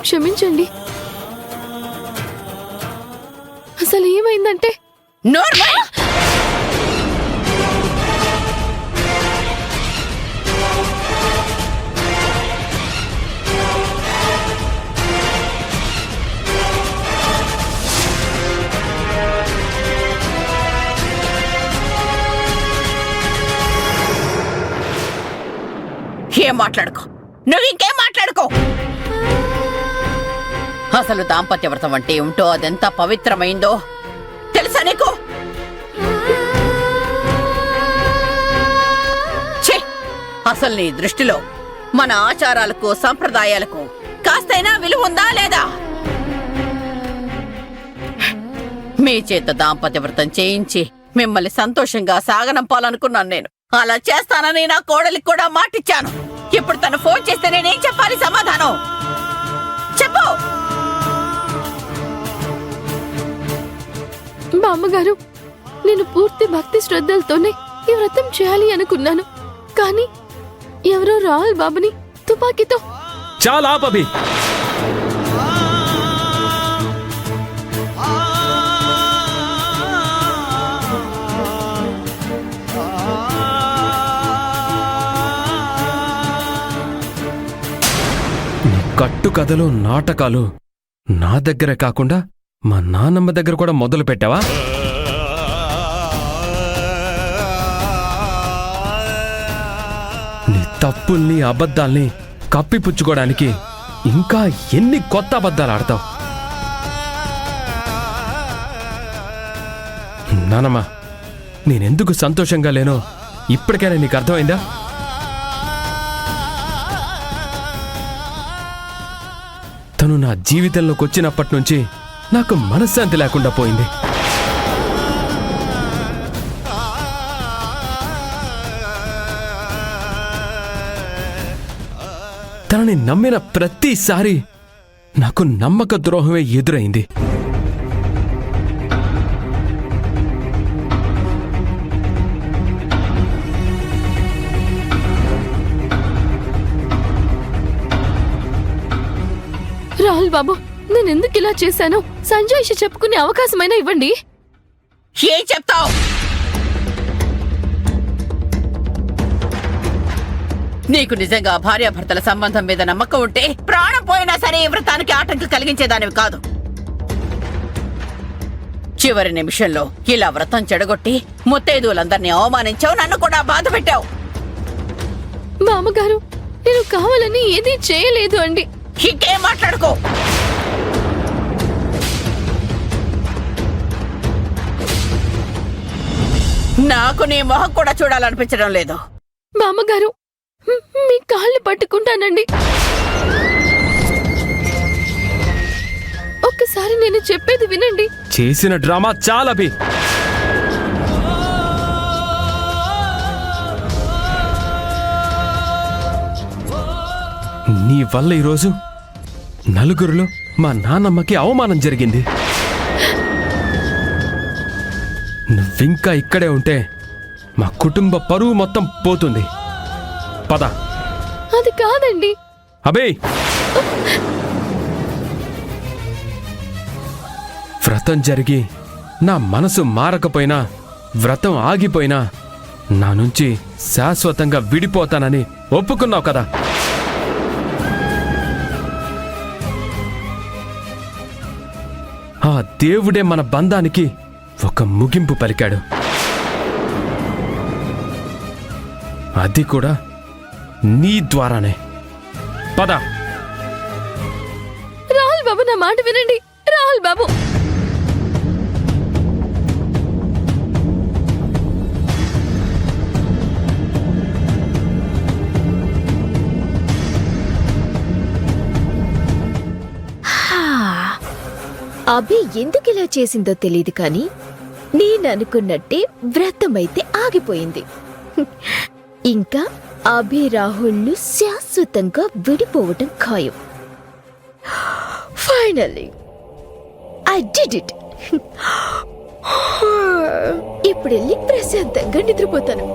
నన్ను క్షమించండి. అసలు ఏమైందంటే? నోర్మై ఏం మాట్లాడుకో? నువ్వు ఇంకేం మాట్లాడుకో? అసలు దాంపత్య వ్రతం అంటే ఏమిటో అదెంత పవిత్రమైందో తెలుసా నీకు? అసలు నీ దృష్టిలో మన ఆచారాలకు సంప్రదాయాలకు కాస్తైనా విలువ ఉందా లేదా? మీ చేత దాంపత్య వ్రతం చేయించి మిమ్మల్ని సంతోషంగా సాగనంపాలనుకున్నాను నేను. అలా చేస్తానని నా కోడలికి కూడా మాటిచ్చాను. ఇప్పుడు తను ఫోన్ చేస్తే నేనేం చెప్పాలి సమాధానం? చెప్పు! మా అమ్మగారు నేను పూర్తి భక్తి శ్రద్ధలతోనే ఈ వ్రతం చేయాలి అనుకున్నాను. కానీ ఎవరో రాహుల్ బాబుని తుపాకీతో చాలా నీ కట్టు కథలు నాటకాలు నా దగ్గర కాకుండా మా నాన్నమ్మ దగ్గర కూడా మొదలు పెట్టావా? నీ తప్పుల్ని అబద్ధాల్ని కప్పిపుచ్చుకోవడానికి ఇంకా ఎన్ని కొత్త అబద్ధాలు ఆడతావు? నానమ్మా నేనెందుకు సంతోషంగా లేనో ఇప్పటికైనా నీకు అర్థమైందా? తను నా జీవితంలోకి వచ్చినప్పటి నుంచి నాకు మనశ్శాంతి లేకుండా పోయింది. తనని నమ్మిన ప్రతిసారి నాకు నమ్మక ద్రోహమే ఎదురైంది. రాహుల్ బాబు నేను ఎందుకు ఇలా చేశాను? సంజయ్ చెప్పుకునే అవకాశమైనా ఇవ్వండి. ఏం చెప్తావు? నీకు నిజంగా భార్యాభర్తల సంబంధం మీద నమ్మకం ఉంటే ప్రాణం పోయినా సరే ఈ వ్రతానికి ఆటంకం కలిగించేదానివి కాదు. చివరి నిమిషంలో ఇలా వ్రతం చెడగొట్టి ముత్తైదువులందరినీ అవమానించావు నన్ను కూడా బాధ పెట్టావు. మా అమ్మగారు నేను కావాలని ఏదీ చేయలేదు అండి. ఇంకేం మాట్లాడుకో? నాకు నీ మొహం కూడా చూడాలనిపించడం లేదు. మా అమ్మగారు మ్, మీ కాళ్ళు పట్టుకుంటానండి. ఒక్కసారి నేను చెప్పేది వినండి. చేసిన డ్రామా చాలా బి. నీ వల్ల ఈరోజు నలుగురిలో మా నాన్నమ్మకి అవమానం జరిగింది. నువ్వింకా ఇక్కడే ఉంటే మా కుటుంబ పరువు మొత్తం పోతుంది. పద. అది కాదండి. అబే! వ్రతం జరిగి నా మనసు మారకపోయినా వ్రతం ఆగిపోయినా నా నుంచి శాశ్వతంగా విడిపోతానని ఒప్పుకున్నావు కదా. ఆ దేవుడే మన బంధానికి ఒక ముగింపు పలికాడు. అది కూడా నీ ద్వారానే. పద. రాహుల్ బాబు నా మాట వినండి. రాహుల్ బాబు. అభి ఎందుకిలా చేసిందో తెలియదు కానీ నేననుకున్నట్టే వ్రతమైతే ఆగిపోయింది. ఇంకా అభి రాహుళ్ళు శాశ్వతంగా విడిపోవటం ఖాయం. ఫైనల్లీ ఐ డిడ్ ఇట్ ఇప్పుడు వెళ్ళి ప్రశాంతంగా నిద్రపోతాను.